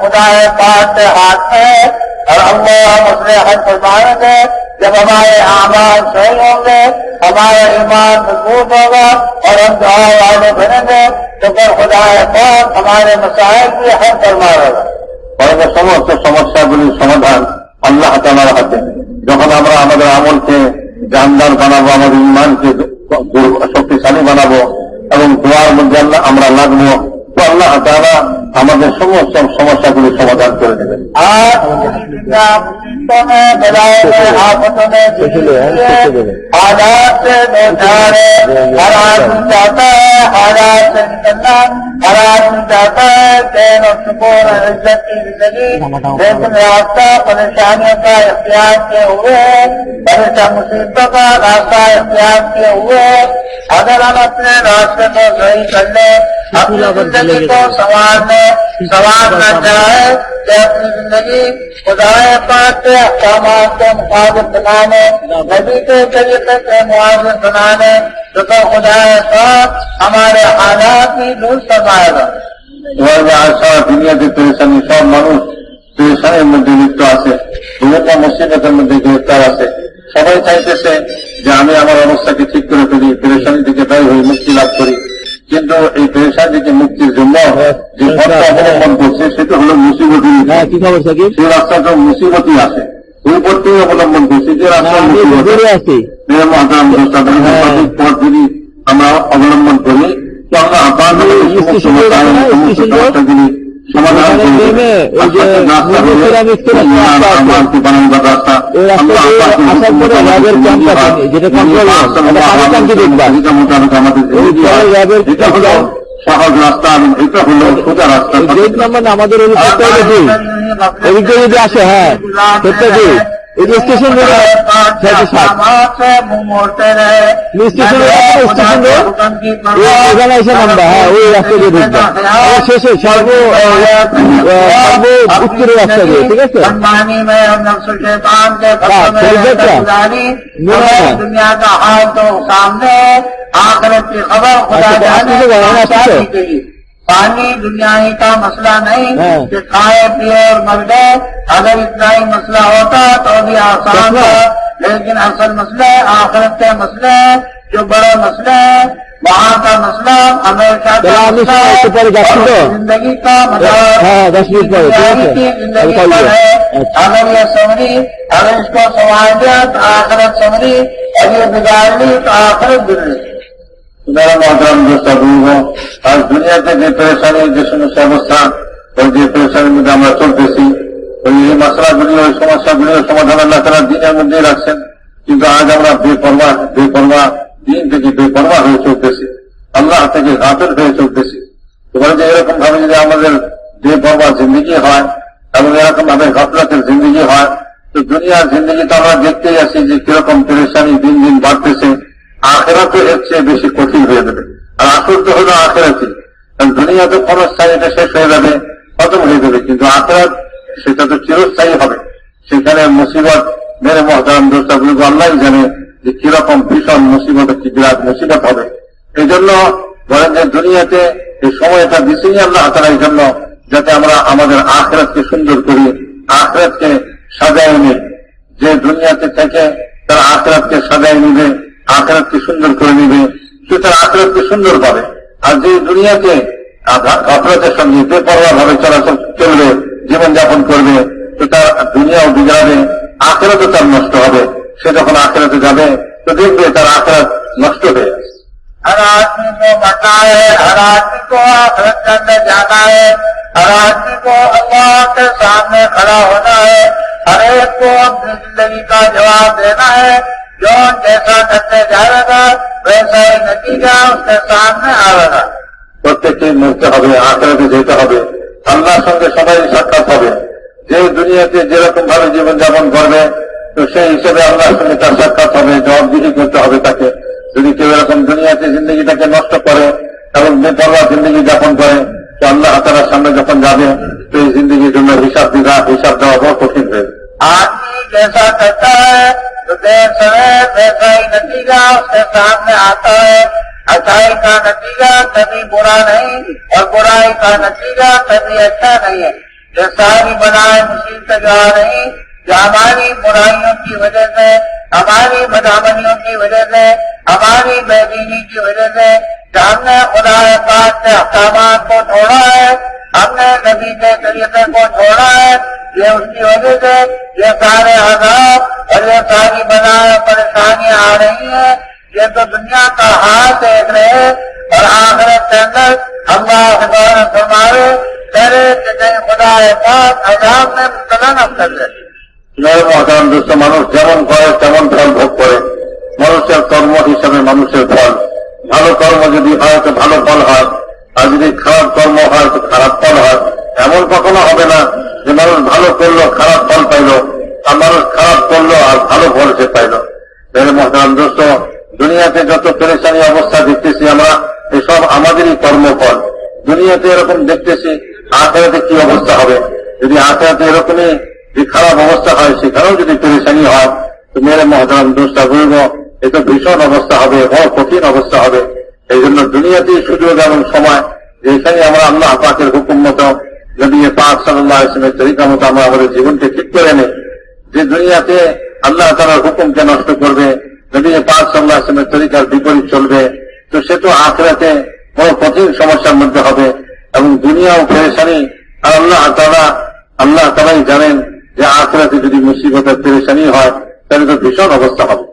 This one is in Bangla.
خدا ہے ہاتھ ہے اور جب ہمارے آمان صحیح ہوں گے، ہمارا ایمان مضبوط ہوگا اور ہم دعا والے بنیں گے، تو پھر خدا ہے پاک ہمارے مسائل بھی حل فرما ہوگا اور وہ سمجھ سمجھاগুলি সমাধান আল্লাহ তাআলার হাতে যখন আমরা আমাদের بنا জানদার বানাবো আমাদের ইমানকে শক্তিশালী বানাবো এবং দোয়ার মধ্যে আমরা লাগবো আমাদের সমস্ত সমস্যাগুলির সমাধান করে দেবেন आज दुनिया मुसीबतों में बलाओं में आफतों में जिंदगी है हालात से दो चार है हर आदमी चाहता है हालात से निकलना हर आदमी चाहता है चैन और सुकून और इज्जत की जिंदगी लेकिन रास्ता परेशानियों का इख्तियार किए हुए है परेशान मुसीबतों का रास्ता इख्तियार किए हुए है अगर हम अपने रास्ते को सही कर ले اپنی زندگی کو سنوارنے سنوارنا چاہے کہ اپنی زندگی خدا پاک کے احکامات کے مطابق بنانے نبی کے طریقے موازن بنانے تو خدا پاک ہمارے حالات ہی دور فرمائے گا۔ دنیا کے پریشانی سب مانوس پریشانی مدد লিপ্ত আছে বিভিন্ন مدد মধ্যে গ্রেফতার আছে সবাই কিন্তু এই পেরেশানি থেকে মুক্তির জন্য যে পথটা অবলম্বন করছে সেটা হলো মুসিবতি হ্যাঁ সেই রাস্তাটা মুসিবতই আছে। ওই পথটাই অবলম্বন করছে যে রাস্তা মুসিবত। হ্যাঁ। পথ যদি আমরা অবলম্বন করি তো আমরা রোড? সমাধান করে রাস্তা রাস্তা দিয়ে আসার পরে র্যাবের ক্যাম্প আছে, যেটা কন্ট্রোল অভিযোগ দেখবা? র্যাবের সহজ রাস্তা এবং এটা হলো সোজা রাস্তা। ওই গেট নাম্বার আমাদের দিয়ে যদি আসে হ্যাঁ সত্যি স্টেশন এখানে এসে নামবা হ্যাঁ ওই রাস্তা দিয়ে ঢুকবা। শেষে সর্ব সর্ব উত্তরের রাস্তা দিয়ে ঠিক আছে? হ্যাঁ, সামনে আখরত খবর খুদা আচ্ছা, জানে پانی دنیا ہی کا مسئلہ نہیں کہ کھائے پیے اور مر گئے اگر اتنا ہی مسئلہ ہوتا تو بھی آسان تھا۔ لیکن اصل مسئلہ ہے آخرت کے مسئلہ جو بڑا مسئلہ ہے وہاں کا مسئلہ امریکہ کا مسئلہ ہے۔ زندگی کا زندگی پر ہے۔ اگر یہ سمری اگر اس کو سنوار دیا تو آخرت سمری اگر یہ بگاڑ لی تو آخرت بگڑی যারা মহান আর দুনিয়াতে যে পেরেশানির যে সমস্ত অবস্থা, ওই যে পেরেশানির মধ্যে আমরা চলতেছি, ওই যে মশলাগুলি ওই সমস্যাগুলির সমাধান আল্লাহ তারা দিনের মধ্যে রাখছেন। কিন্তু আজ আমরা বেপরমা বেপরমা দিন থেকে বেপরমা হয়ে চলতেছি, আল্লাহ থেকে গাফের হয়ে চলতেছি। এবার যে এরকম ভাবে যদি আমাদের বেপরমা জিন্দিগি হয়, এবং এরকম ভাবে গাফলাতের জিন্দিগি হয়, তো দুনিয়ার জিন্দিগি তো আমরা দেখতেই আছি যে কীরকম পেরেশানি দিন দিন বাড়তেছে। আখেরাতে চেয়ে বেশি কঠিন হয়ে যাবে। আর তো হলো আখেরাতি। দুনিয়া তো ক্ষণস্থায়ী এটা শেষ হয়ে যাবে, খতম হয়ে যাবে। কিন্তু আখেরাত সেটা তো চিরস্থায়ী হবে। সেখানে মুসিবত, মেরে মহতারাম দোস্তাগুলো আল্লাহ জানে যে কীরকম ভীষণ মুসিবত, একটি বিরাট মুসিবত হবে। এই জন্য বলেন যে দুনিয়াতে এই সময়টা দিচ্ছেই আল্লাহ এই জন্য যাতে আমরা আমাদের আখেরাতকে সুন্দর করি, আখেরাতকে সাজায় নিই যে দুনিয়াতে থেকে তার আখরাতকে সাজায় নিবে আখরাতকে সুন্দর করে নিবে সে তার আখরাতকে সুন্দর পাবে আর যে দুনিয়াতে আখরাতের সঙ্গে বেপরোয়া ভাবে চলাচল চলবে জীবনযাপন করবে তো তার দুনিয়াও বিগড়াবে আখরাতও তার নষ্ট হবে সে যখন আখরাতে যাবে তো দেখবে তার আখরাত নষ্ট হয়ে গেছে हर आदमी को मरना है हर आदमी को आखिरत के अंदर जाना है हर आदमी को अल्लाह के सामने खड़ा होना है हर एक को अपनी जिंदगी का जवाब देना है जो जैसा करते जाएगा वैसा ही नतीजा उसके सामने आएगा প্রত্যেককে মরতে হবে আখড়াতে যেতে হবে আল্লাহর সঙ্গে সবাই সাক্ষাৎ হবে যে দুনিয়াতে যেরকম ভাবে জীবনযাপন করবে তো সেই হিসেবে আল্লাহর সঙ্গে তার সাক্ষাৎ হবে জবাবদিহি করতে হবে তাকে যদি কেউ এরকম দুনিয়াতে জিন্দগিটাকে নষ্ট করে এবং বেপরোয়া জিন্দগি যাপন করে তো আল্লাহ তালার সামনে যখন যাবে তো এই জিন্দগির জন্য হিসাব দিঘা হিসাব দেওয়া বড় কঠিন হয়ে جیسا کرتا ہے، جو دیر سویر ویسا ہی نتیجہ اس کے سامنے آتا ہے۔ اچھائی کا نتیجہ کبھی برا نہیں اور برائی کا نتیجہ کبھی اچھا نہیں ہے۔ جو ساری بنائے مشین سے جا رہی، جو ہماری برائیوں کی وجہ سے، ہماری بدامنیوں کی وجہ سے، ہماری بے دینی کی وجہ سے، جو ہم نے خدا پاک کے احکامات کو چھوڑا ہے، ہم نے نبی کے طریقے کو چھوڑا ہے یہ اس وجهه تيزا بنا پريشان آ رهي هي ته دنيا ڪا ها ڏيکارن توهان پڙهي چون پل ڀڳ پي کرم ڪرمي منشيه ڀلو ڪم يوزي آهي ته ڀلو پل খারাপ ফল হয় এমন কখনো হবে না যে মানুষ ভালো করল, খারাপ ফল পাইলো। আর মানুষ খারাপ করল আর ভালো ফল সে পাইলো। মেয়ের মহান দোস্ত দুনিয়াতে যত পেরেশানি অবস্থা দেখতেছি আমরা, এসব আমাদেরই কর্মফল। দুনিয়াতে এরকম দেখতেছি, আখেরাতে কি অবস্থা হবে? যদি আখেরাতে এরকমই যে খারাপ অবস্থা হয়, সেখানেও যদি পেরেশানি হয়, তো মেরে মহাদান দোষটা বলব, এ তো ভীষণ অবস্থা হবে, বড় কঠিন অবস্থা হবে। এই জন্য দুনিয়াতেই সুযোগ এবং সময় যে এখানে আমরা আল্লাহ পাকের হুকুম মতো যদি পাক সাল্লাহ ইসলামের তরিকা মতো আমরা আমাদের জীবনকে ঠিক করে নেই যে দুনিয়াতে আল্লাহ তালার হুকুমকে নষ্ট করবে যদি পাক সাল্লাহ ইসলামের তরিকার বিপরীত চলবে, তো সে তো আখরাতে বড় কঠিন সমস্যার মধ্যে হবে এবং দুনিয়াও পেরেশানি। আর আল্লাহ তালা আল্লাহ তালাই জানেন যে আখরাতে যদি মুসিবতের পেরেশানি হয়, তাহলে তো ভীষণ অবস্থা হবে।